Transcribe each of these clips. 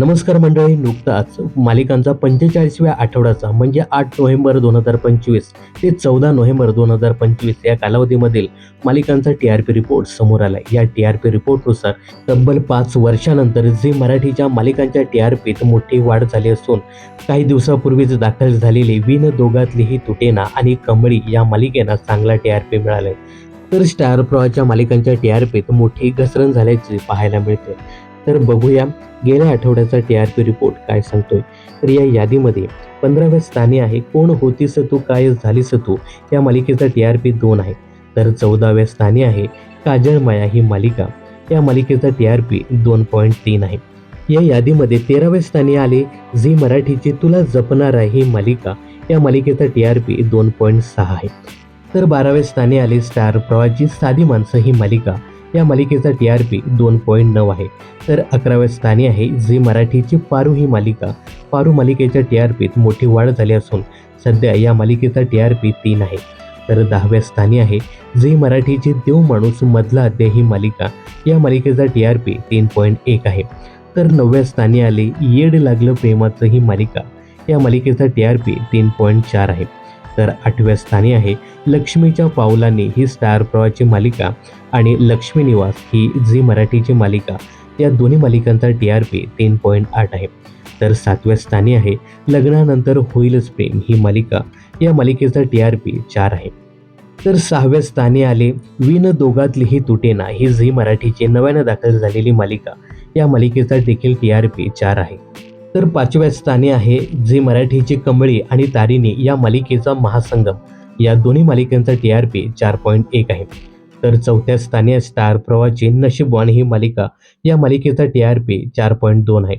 नमस्कार मंडळी नुकताच मालिकांचा पंचेचाळीसव्या आठवड्याचा म्हणजे आठ नोव्हेंबर दोन हजार पंचवीस ते चौदा नोव्हेंबर दोन हजार पंचवीस या कालावधीमधील मालिकांचा टी आर पी रिपोर्ट समोर आला या टी आर पी रिपोर्टनुसार तब्बल पाच वर्षानंतर झी मराठीच्या मालिकांच्या टी आर पीत मोठी वाढ झाली असून काही दिवसापूर्वीच दाखल झालेली विन दोघातलीही तुटेना आणि कमळी या मालिकेनं चांगला टी आर पी मिळालाय. तर स्टार प्रॉच्या मालिकांच्या टी आर पीत मोठी घसरण झाल्याचे पाहायला मिळते. तर बघूया गेल्या आठवड्याचा टी आर पी रिपोर्ट काय सांगतोय. तर या यादीमध्ये पंधराव्या स्थानी आहे कोण होतीस तू काय झालीस तू या मालिकेचा टी आर पी दोन आहे. तर चौदाव्या स्थानी आहे काजळ माया ही मालिका या मालिकेचा टी आर पी दोन पॉईंट तीन आहे. या यादीमध्ये तेराव्या स्थानी आले झी मराठीची तुला जपणार आहे ही मालिका या मालिकेचा टी आर पी दोन पॉईंट सहा आहे. तर बाराव्या स्थानी आले स्टार प्रवाची साधी माणसं ही मालिका या मालिकेचा टी आर पी दोन पॉईंट नऊ आहे. तर अकराव्या स्थानी आहे झी मराठीची पारू ही मालिका. पारू मालिकेच्या टी आर पीत मोठी वाढ झाली असून सध्या या मालिकेचा टी आर पी तीन आहे. तर दहाव्या स्थानी आहे झी मराठीची देव माणूस मधला अध्याय ही मालिका. या मालिकेचा टी आर पी तीन पॉईंट एक आहे. तर नवव्या स्थानी आले येड लागलं प्रेमाचं ही मालिका. या मालिकेचा टी आर पी तीन पॉईंट चार आहे. तर आठव्या स्थानी आहे. लक्ष्मीच्या पावलांनी ही स्टार प्रवाची मालिका आणि लक्ष्मी निवास ही झी मराठीची मालिका. या दोन्ही मालिकांचा टी आर पी तीन पॉईंट आठ आहे. तर सातव्या स्थानी आहे. लग्नानंतर होईलच प्रेम ही मालिका. या मालिकेचा टी आर पी चार आहे. तर सहाव्या स्थानी आले. विन दोघातलीही तुटेना ही झी मराठीची नव्यानं दाखल झालेली मालिका. या मालिकेचा देखील टी आर पी चार आहे. तर पाचव्या स्थानी आहे झी मराठीची कमळी आणि तारिणी या मालिकेचा महासंगम. या दोन्ही मालिकांचा टी आर पी चार पॉईंट एक आहे. तर चौथ्या स्थानी स्टार प्रवाची नशीबवान ही मालिका या मालिकेचा टी आर पी चार पॉईंट दोन आहे.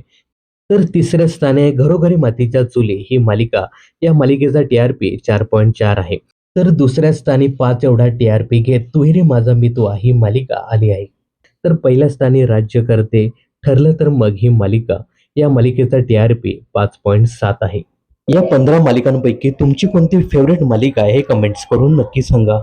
तर तिसऱ्या स्थानी आहे घरोघरी मातीच्या चुली ही मालिका या मालिकेचा टी आर पी चार पॉईंट चार आहे. तर दुसऱ्या स्थानी पाच एवढा टी आर पी घेत तुहिरे माझा मितवा ही मालिका आली आहे. तर पहिल्या स्थानी राज्य करते ठरलं तर मग ही मालिका. या मालिकेचा टी आर पी पाच पॉईंट सात आहे. या पंधरा मालिकांपैकी तुमची कोणती फेवरेट मालिका आहे हे कमेंट्स करून नक्की सांगा.